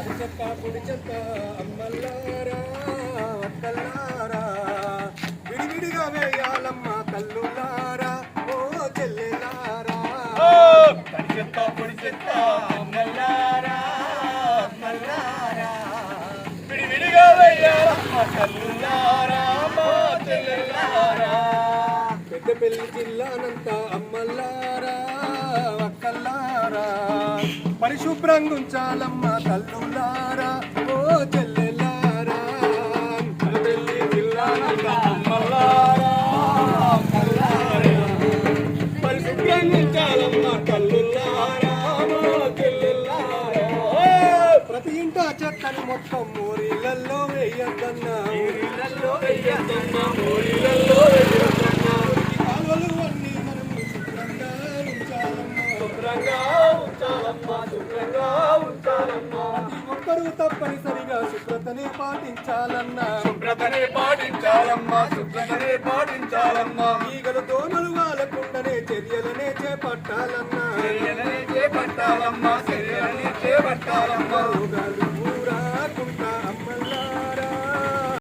పడి చెత్త పొడి చెత్త అమ్మల్లారా అక్కల్లారా విడివిడిగా వేయాలమ్మ కల్లులారా ఓ చెల్లెలారా. తడి చెత్త పొడి చెత్త అమ్మల్లారా అమ్మల్లారా. విడివిడిగా వెయ్యాలమ్మ కల్లులారా మా చెల్లెల్లారా పెద్దపల్లి జిల్లానంతా అమ్మల్లారా పరిశుభ్రంగా ఉంచాలమ్మ కల్లులారా ఓ చెల్లెలారా. పరిశుభ్రంగా ఉంచాలమ్మ ప్రతి ఇంట చెత్తని మొత్తం మూరిళ్ళల్లో వేయద్దన్నా. వెయ్యద్దమ్మా కాలువలు అన్నీ మనం శుభ్రంగా ఉంచాలమ్మా. శుభ్రంగా ఒక్కరూ తప్పనిసరిగా శుభ్రతని పాటించాలన్నా. శుభ్రతనే పాటించాలమ్మా శుభ్రతనే పాటించాలమ్మా. ఈగలు దోమలు వాలకుండానే చర్యలనే చేపట్టాలన్నా. చర్యలనే చేపట్టాలమ్మా చర్యలనే చేపట్టాలమ్మా.